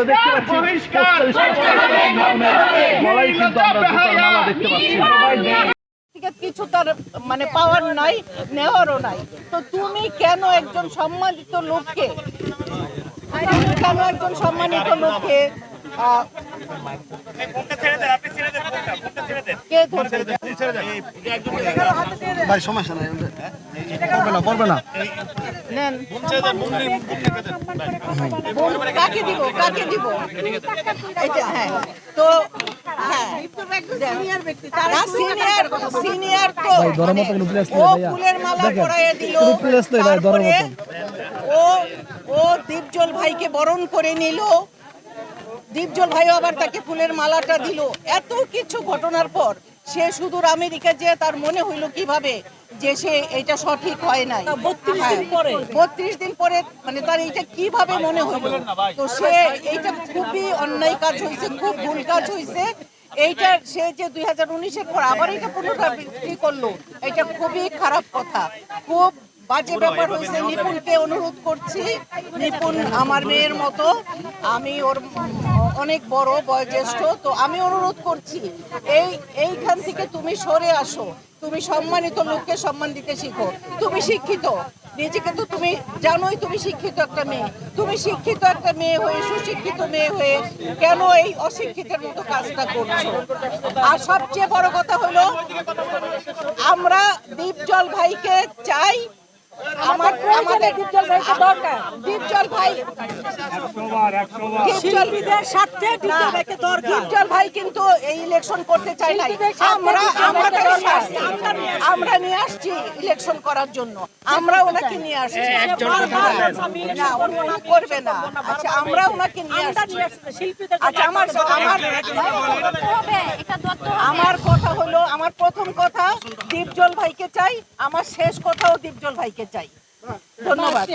আমরা দেখতে পাচ্ছি পোস্টাল কিন্তু আমরা জুতার দেখতে পাচ্ছি। কিছু তার মানে পাওয়ার নাই নেওয়ারও নাই। তো তুমি কেন একজন সম্মানিত লোককে কেন একজন সম্মানিত লোককে ভাই সমস্যা নাই পড়বে না না। কাকে দিব কাকে দিব? এটা হ্যাঁ। তো হ্যাঁ। ও দীপজল ভাইকে বরণ করে নিল। দীপজল ভাইও আবার তাকে ফুলের মালাটা দিল। এত কিছু ঘটনার পর সে সুদূর আমেরিকা যে তার মনে হইল কীভাবে যে সে এটা সঠিক হয় নাই। বত্রিশ দিন পরে? বত্রিশ দিন পরে মানে তার এইটা কীভাবে মনে হইল? তো সে এইটা খুবই অন্যায় কাজ হয়েছে খুব ভুল কাজ হয়েছে এইটা সে যে দুই হাজার উনিশের পর আবার এটা পুনরাবৃত্তি করল এটা খুবই খারাপ কথা। খুব বাজে ব্যাপার হয়েছে নিপুণকে অনুরোধ করছি নিপুণ আমার মেয়ের মতো আমি ওর অনেক বড়, বয়োজ্যেষ্ঠ, তো আমি অনুরোধ করছি, এই, এইখান থেকে তুমি সরে আসো। তুমি সম্মানিত লোককে সম্মান দিতে শিখো। তুমি শিক্ষিত। নিজেকে তো তুমি জানোই তুমি শিক্ষিত একটা মেয়ে। তুমি শিক্ষিত একটা মেয়ে হয়ে, সুশিক্ষিত মেয়ে হয়ে কেন এই অশিক্ষিতের মতো কাজটা করছ? আর সবচেয়ে বড় কথা হলো, আমরা দীপজল ভাইকে চাই আমাদের ভাইকে দরকার। দীপজল ভাই। শিল্পীদের স্বার্থে দীপজল ভাইকে দরকার। দীপজল ভাই কিন্তু এই ইলেকশন করতে চাই নাই। আমরা আমাদের আমরা নিয়ে আসছি। ইলেকশন করার জন্য। আমরা ওনাকে নিয়ে আসছি। না উনি করবে না। আচ্ছা আমরা ওনাকে নিয়ে আসছি। আচ্ছা আমার আমার আমার কথা হলো আমার প্রথম কথা দীপজল ভাইকে চাই। আমার শেষ কথাও দীপজল ভাইকে চাই। ধন্যবাদ।